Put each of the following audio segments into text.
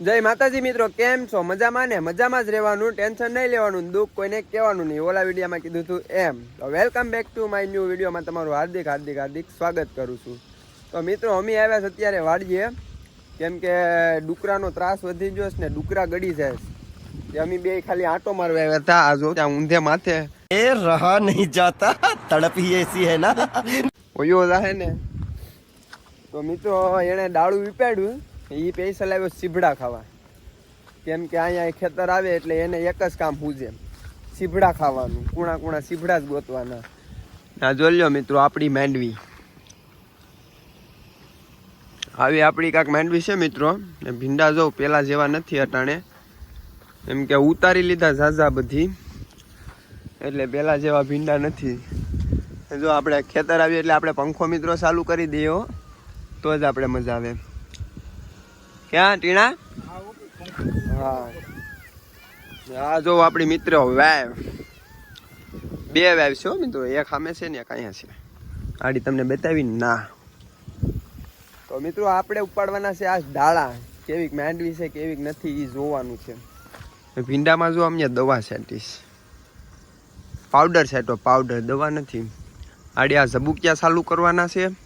જય માતાજી મિત્રો કેમ છો? મજામાં ને? મજામાં જ રહેવાનું ટેન્શન નહીં લેવાનું દુઃખ કોઈને કહેવાનું નહીં. ઓલા વિડીયોમાં કીધું હતું એમ. તો welcome back to my new વિડીયોમાં તમારું હાર્દિક હાર્દિક હાર્દિક સ્વાગત કરું છું. તો મિત્રો અમે આવ્યા છે અત્યારે વાડીએ. કેમ કે ડુકરાનો ત્રાસ વધી ગયો છે ને ડુકરા ગડી જાય છે અમે બે ખાલી આંટો મારવા આવ્યા હતા. આ જો ત્યાં ઊંધે માથે. એ રહા નહીં જાતા. તડપી એસી હે ના. ઓયો રહે ને. તો મિત્રો એને ડાળું વીપાડ્યું. એ પૈસા લાવ્યો સીભડા ખાવા. કેમ કે અહીંયા ખેતર આવે એટલે એને એક જ કામ પૂજે. સીભડા ખાવાનું. કુણા કુણા સીભડા જ ગોતવાના. ના જોઈ લ્યો મિત્રો, આપણી માંડવી. આવી આપણી કાંક માંડવી છે મિત્રો. ભીંડા જો પેલા જેવા નથી અટાણે. એમ કે ઉતારી લીધા ઝાઝા બધી. એટલે પેલા જેવા ભીંડા નથી. જો આપણે ખેતર આવીએ એટલે આપણે પંખો મિત્રો ચાલુ કરી દઈએ તો જ આપણે મજા આવે. ક્યાં, ટીણા? હા. આ જો આપણી મિત્ર વાવ. બે વાવ છે મિત્રો, એક સામે છે ને એક અહીંયા છે. આડી તમને બતાવી ના. તો મિત્રો, આપણે ઉપાડવાના છે આ ડાળા. કેવીક માંડવી છે, કેવીક નથી એ જોવાનું છે. ભીંડામાં જો અમને દવા છાંટીશ. પાવડર છાંટો પાવડર દવા નથી. આડી આ ઝબુકિયા ચાલુ કરવાના છે.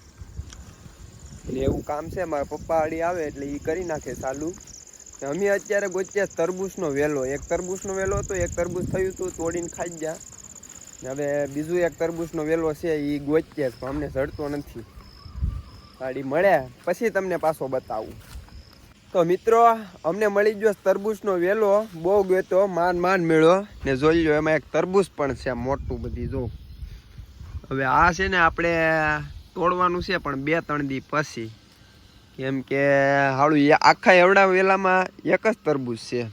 એટલે એવું કામ છે, મારા પપ્પા અડી આવે એટલે એ કરી નાખે ચાલુ. અમે અત્યારે ગોચ્યા તરબૂચનો વેલો. એક તરબૂચનો વેલો હતો, એક તરબૂચ થયું હતું તોડીને ખાઈ ગયા હવે બીજું એક તરબૂચનો વેલો છે એ ગોચ્યા પણ અમને જડતો નથી. ગાડી મળે, પછી તમને પાછો બતાવું. તો મિત્રો, અમને મળી ગયો તરબૂચનો વેલો. બહુ ગયો માન માન મેળ્યો ને જોઈ લો એમાં એક તરબૂચ પણ છે, મોટું બધી, જો. હવે આ છે ને આપણે તોડવાનું છે, પણ બે, ત્રણ દી પછી. કેમ કે હાળું આખા એવડા વેલામાં એક જ તરબૂચ છે.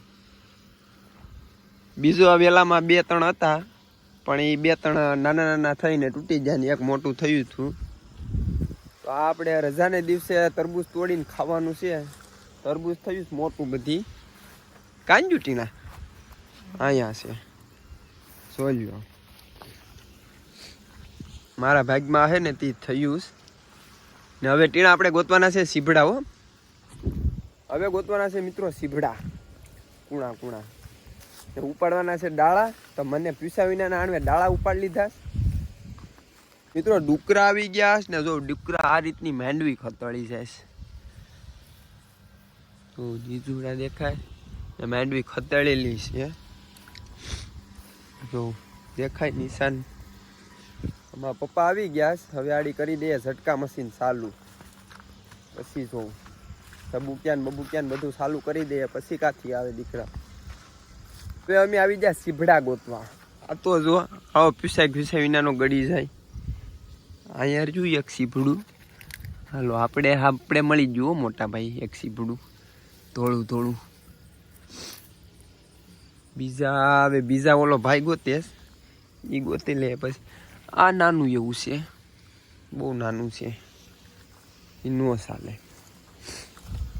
બીજો વેલામાં બે, ત્રણ હતા, પણ એ બે, ત્રણ નાના નાના થઈને તૂટી જાય ને એક મોટું થયું હતું તો આપણે રજાને દિવસે તરબૂચ તોડીને ખાવાનું છે. તરબૂચ થયું મોટું બધી. કાંજુટીના. અહીંયા છે. જોઈ લ્યો. મારા ભાગમાં છે ને તે થયું. ને હવે ટીણા આપણે ગોતવાના છે સીભડા, હો. હવે ગોતવાના છે મિત્રો સીભડા. કુણા કુણા. ને ઉપાડવાના છે ડાળા. તો મને પીસા વિના આણવે ડાળા ઉપાડી લીધા. મિત્રો ડુકરા આવી ગયા ને જો ડુકરા આ રીતની માંડવી ખતળી છે. તો જીજુડા દેખાય. ને માંડવી ખતળેલી છે. જો દેખાય નિશાન. અમારા પપ્પા આવી ગયા. હવે આડી કરી દઈએ ઝટકા મશીન ચાલુ. પછી જોઉં સબુક્યાન બબુક્યાન બધું ચાલુ કરી દઈએ પછી કાથી આવે દીકરા. તો અમે આવી ગયા સીભડા ગોતવા. આ તો જો, આવો પીસાઈ પીસાઈ વિનાનો ગળી જાય. અહીંયા જોઈએ એક સીભડું. હાલો, આપણે આપણે મળી જુઓ મોટા ભાઈ, એક સીભડું. ધોળું ધોળું. બીજા હવે બીજા ઓલો ભાઈ ગોતે એ ગોતી લે પછી. આ નાનું એવું છે બહુ નાનું છે એ ન ચાલે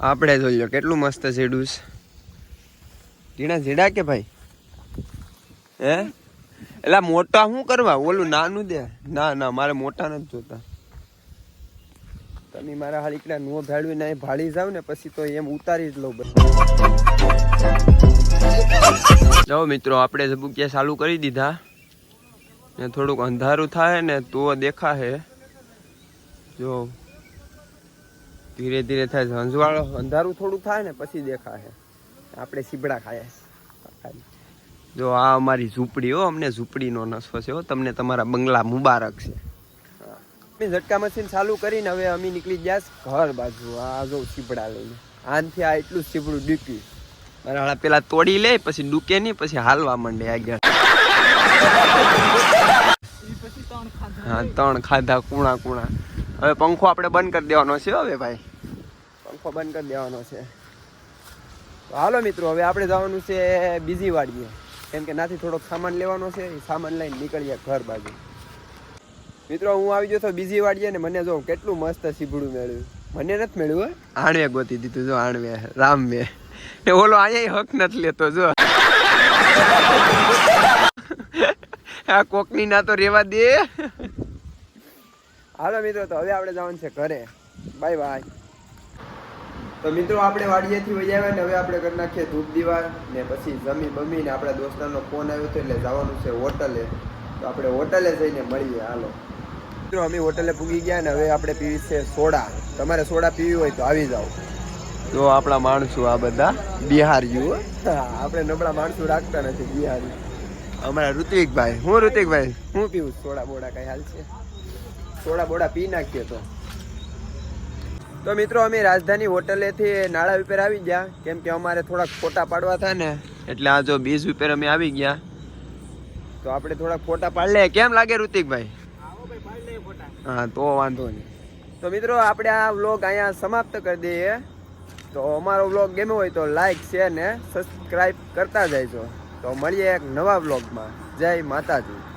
આપણે જોઈ લો કેટલું મસ્ત ઝેડું છે ઝીણા ઝેડા કે ભાઈ હે એટલે મોટા શું કરવા ઓલું નાનું દે ના ના મારે મોટા નથી જોતા તમે મારા હાલ એકલા નો ભાડવી ના ભાળી જાવ ને પછી તો એમ ઉતારી જ લઉં બસ જો મિત્રો આપણે ઝબુકિયા ચાલુ કરી દીધા ને થોડુંક અંધારું થાય ને તો દેખાશે. જો, ધીરે ધીરે થાય, ઝંઝવાળો અંધારું થોડું થાય ને પછી દેખાશે. આપણે સીબડા ખાયા જો, આ અમારી ઝૂંપડી હો, અમને ઝૂંપડીનો નશો છે હો. તમને તમારા બંગલા મુબારક છે. અમે ઝટકા મશીન ચાલુ કરીને હવે અમે નીકળી ગયા ઘર બાજુ. આ જો સીબડા લઈને. આનથી આ એટલું સીબડું ડૂક્યું. મારા પેલા તોડી લે, પછી ડૂકે નહીં, પછી હાલવા માંડે આગળ. ત્રણ ખાધા કુણા કુણા. હવે પંખો આપણે બંધ કરી દેવાનો છે હવે ભાઈ પંખો બંધ કરી દેવાનો છે. હાલો મિત્રો, હવે આપણે જવાનું છે બીજી વાડીએ. કેમ કે નાથી થોડોક સામાન લેવાનો છે સામાન લઈને નીકળીએ ઘર બાજુ. મિત્રો, હું આવી ગયો તો બીજી વાડીએ ને મને જો કેટલું મસ્ત સીભડું મેળવ્યું મને નથી મેળવ્યું હો. આણવે ગોતી દીધું, જો આણવે રામવે ઓલો અહીંયા હક નથી લેતો, જો. આ કોકની ના તો રેવા દે. હાલો મિત્રો તો હવે આપણે જવાનું છે ઘરે. Bye bye. તો મિત્રો આપણે વાડીએથી વહી આવ્યા ને હવે આપણે કરી નાખીએ ધૂપ દીવા ને પછી જમી બમી ને આપણા દોસ્તારનો ફોન આવ્યો હતો એટલે જવાનું છે હોટલે. તો આપણે હોટલે જઈને મળીએ હાલો. મિત્રો અમે હોટલે પૂગી ગયા ને હવે આપણે પીવી છે સોડા. તમારે સોડા પીવી હોય તો આવી જાઓ. તો આપણા માણસો આ બધા બિહારીઓ. આપણે નબળા માણસો રાખતા નથી બિહારી. અમારા ઋત્વિકભાઈ. હું ઋત્વિકભાઈ? હું પીવું સોડા બોડા કઈ હાલ છે. સોડા બોડા પી નાખીએ તો. તો મિત્રો, અમે રાજધાની હોટલેથી નાળા ઉપર આવી ગયા. કેમ કે અમારે થોડાક ફોટા પાડવા થાય ને, એટલે આ જો બીજ ઉપર અમે આવી ગયા. તો આપણે થોડાક ફોટા પાડ લે કેમ લાગે ઋતિકભાઈ હા, તો વાંધો નહીં. તો મિત્રો, આપણે આ વ્લોગ અહીંયા સમાપ્ત કરી દઈએ. તો અમારો વ્લોગ ગમ્યો હોય તો લાઈક, શેર ને સબસ્ક્રાઈબ કરતા જઈજો તો મળીએ એક નવા વ્લોગમાં. જય માતાજી.